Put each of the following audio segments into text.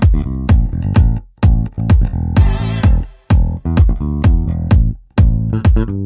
thank you.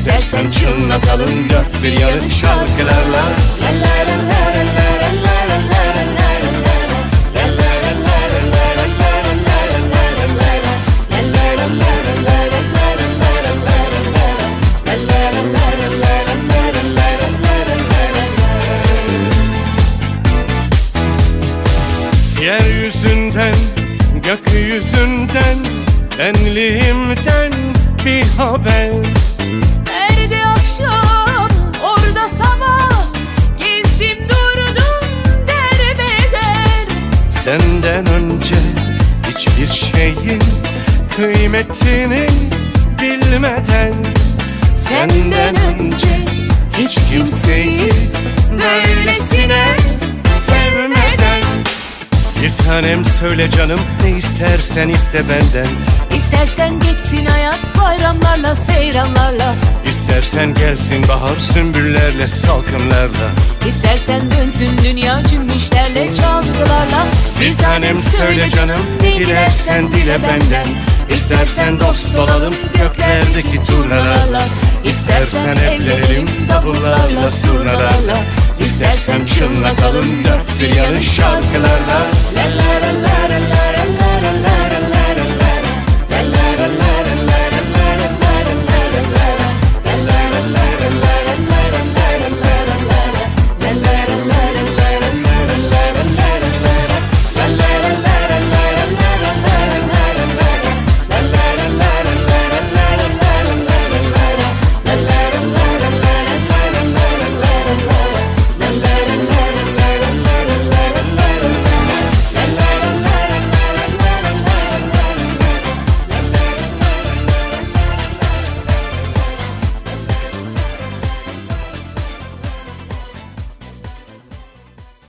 İstersen çınlatalım dört bir yanın şarkılarla. Yeryüzünden, gökyüzünden, benliğimden bir haber Senden önce hiçbir şeyin kıymetini bilmeden Senden önce hiç kimseyi böylesine sevmeden. Bir tanem söyle canım ne istersen iste benden. İstersen geçsin hayat bayramlarla seyranlarla. İstersen gelsin bahar sümbüllerle salkımlarla. İstersen dönsün dünya çalgılarla Bir tanem söyle canım ne dilersen dile benden. İstersen dost olalım göklerdeki turnalarla. İstersen evlenelim davullarla surnalarla İstersen çınlatalım dört bir yanın şarkılarla. La la la la la la